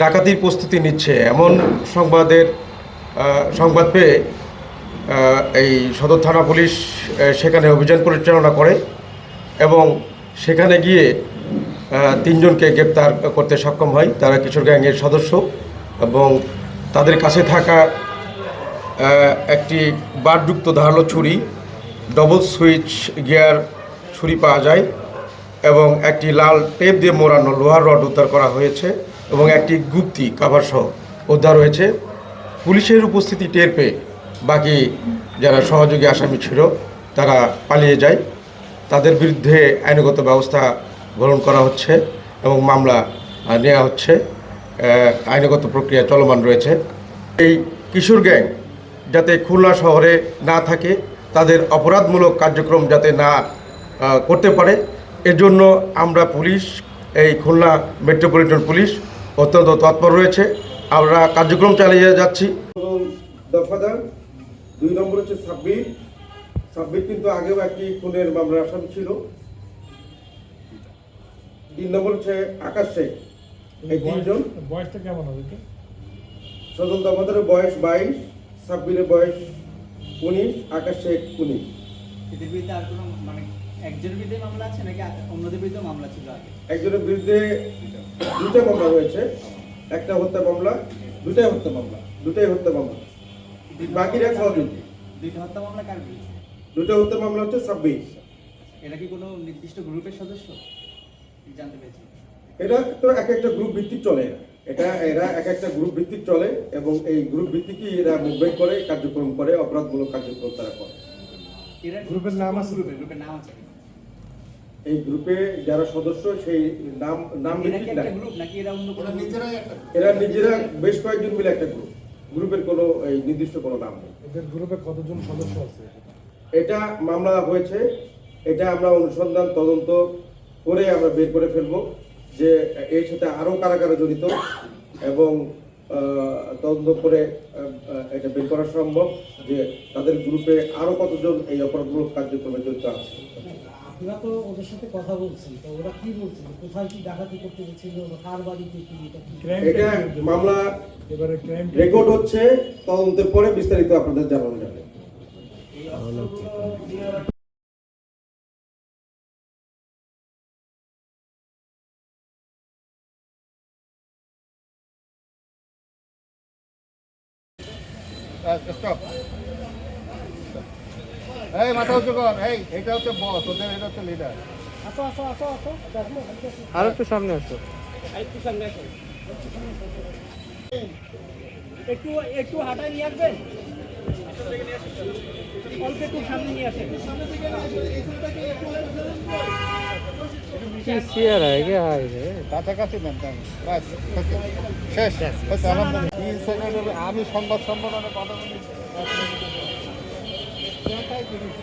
ডাকাতির প্রস্তুতি নিচ্ছে। এমন সংবাদের সংবাদ পেয়ে এই সদর থানা পুলিশ সেখানে অভিযান পরিচালনা করে এবং সেখানে গিয়ে তিনজনকে গ্রেপ্তার করতে সক্ষম হয়। তারা কিশোর গ্যাংয়ের সদস্য এবং তাদের কাছে থাকা একটি বারযুক্ত ধারালো ছুরি ডবল সুইচ গিয়ার ছুরি পাওয়া যায়। এবং একটি লাল টেপ দিয়ে মোড়ানো লোহার রড উদ্ধার করা হয়েছে এবং একটি গুপ্তি কাভার সহ উদ্ধার হয়েছে। পুলিশের উপস্থিতি টের পেয়ে বাকি যারা সহযোগী আসামি ছিল, তারা পালিয়ে যায়। তাদের বিরুদ্ধে আইনগত ব্যবস্থা গ্রহণ করা হচ্ছে এবং মামলা নেওয়া হচ্ছে। আইনগত প্রক্রিয়া চলমান রয়েছে। এই কিশোর গ্যাং যাতে খুলনা শহরে না থাকে, তাদের অপরাধমূলক কার্যক্রম যাতে না করতে পারে এজন্য আমরা পুলিশ এই খুলনা মেট্রোপলিটন পুলিশ অত্যন্ত তৎপর রয়েছে। আমরা কার্যক্রম চালিয়ে যাচ্ছি। দফাদার দুই নম্বর হচ্ছে সাব্বির। সাব্বির কিন্তু আগেও একটি খুনের মামলার আসামি ছিল। তিন নম্বর হচ্ছে আকাশ শেখ। এই তিনজন। বয়সটা কেমন হবে? দফাদারের বয়স বাইশ সাব্বিরের বয়স উনিশ আকাশ শেখ উনিশ। বিরুদ্ধে আর কোনো মানে একজনের বিরুদ্ধে মামলা আছে নাকি অন্যদের বিরুদ্ধে মামলা ছিল আগে? একজনের বিরুদ্ধে দুইটা মামলা হয়েছে একটা হত্যা মামলা দুটাই হত্যা মামলা দুটাই হত্যা মামলা। বাকিরা সহযোগী দুইটা হত্যা মামলা কার বিরুদ্ধে? দুটো হত্যা মামলা হচ্ছে ছাব্বিশ। এরা কি কোনো নির্দিষ্ট গ্রুপের সদস্য? জানতে পেরেছি। এটা তো এক একটা গ্রুপ ভিত্তিক চলে। এটা এরা এক একটা গ্রুপ ভিত্তিক চলে এবং এই গ্রুপ ভিত্তিকই এরা মুভমেন্ট করে কার্যক্রম করে অপরাধমূলক কার্যক্রম তারা করে। এরা গ্রুপের নাম আছে? গ্রুপের নাম আছে। এই গ্রুপে যারা সদস্য সেই নাম নাম এরা নিজেরা বেশ কয়েকজন মিলে একটা গ্রুপ। গ্রুপের কোনো এই নির্দিষ্ট কোনো নাম নেই। এদের গ্রুপে কতজন সদস্য আছে? এটা মামলা হয়েছে। এটা আমরা অনুসন্ধান তদন্ত করে আমরা বের করে ফেলব যে এর সাথে আরও কারা কারা জড়িত এবং আহ, তদন্ত করে এটা বের করা সম্ভব যে তাদের গ্রুপে আরও কতজন এই অপরাধমূলক কার্যক্রমে জড়িত আছে। আপনারা তো ওদের সাথে কথা বলছেন তো ওরা কি বলছিল? কোথায় কি ডাকাতি করতে গেছিল কার বাড়িতে কি এটা মামলা এবারে ক্রাইম রেকর্ড হচ্ছে তদন্তের পরে বিস্তারিত আপনাদের জানানো যাবে। স্টপ এই মাথা উঁচু কর। এই এটা হচ্ছে বস ওদের এটা হচ্ছে লিডার আসো আসো আসো আসো। আসো। আর একটু সামনে আসো। একটু সামনে আসুন একটু একটু হাঁটায় নিয়ে আসবেন? অল্প একটু সামনে নিয়ে আসেন। আমি সংবাদ সম্মেলনে কথা বলি। 不要太费力。